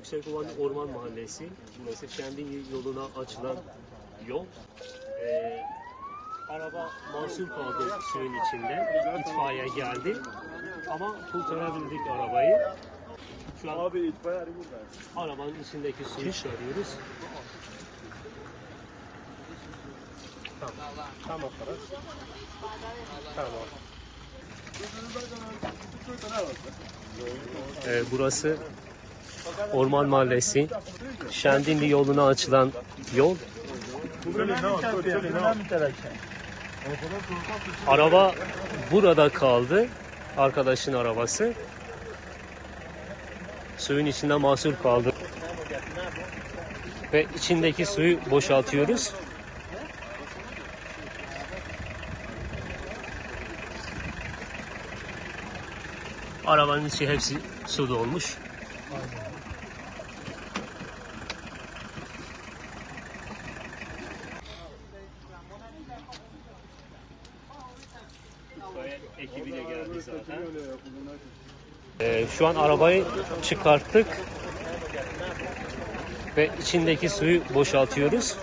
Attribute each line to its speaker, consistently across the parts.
Speaker 1: Yüksekovan Orman Mahallesi. Burası Şendin yoluna açılan yol. Ee, araba mahsur kaldı suyun içinde. İtfaiye geldi. Ama kurtarabildik arabayı. Şu an
Speaker 2: Abi itfaiye
Speaker 1: arabanın içindeki suyu çıkarıyoruz. Tamam. Tamam. Tamam. Ee, burası Orman Mahallesi. Şendinli yoluna açılan yol. Araba burada kaldı. Arkadaşın arabası. Suyun içinde mahsur kaldı. Ve içindeki suyu boşaltıyoruz. Arabanın içi hepsi su dolmuş. Ee, şu an arabayı çıkarttık ve içindeki suyu boşaltıyoruz.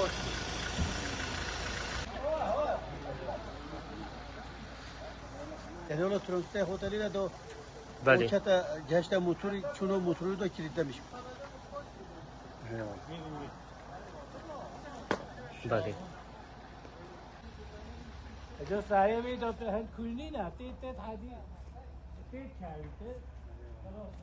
Speaker 3: Yani یعنی ترانسته هتلی را دو
Speaker 1: بله.
Speaker 3: چتا گشت موتور چون موتور رو کلید میشه.
Speaker 1: بله.
Speaker 4: جو سایه می دو ته هند کلی نه؟ تی تی تادی تی کاری خلاص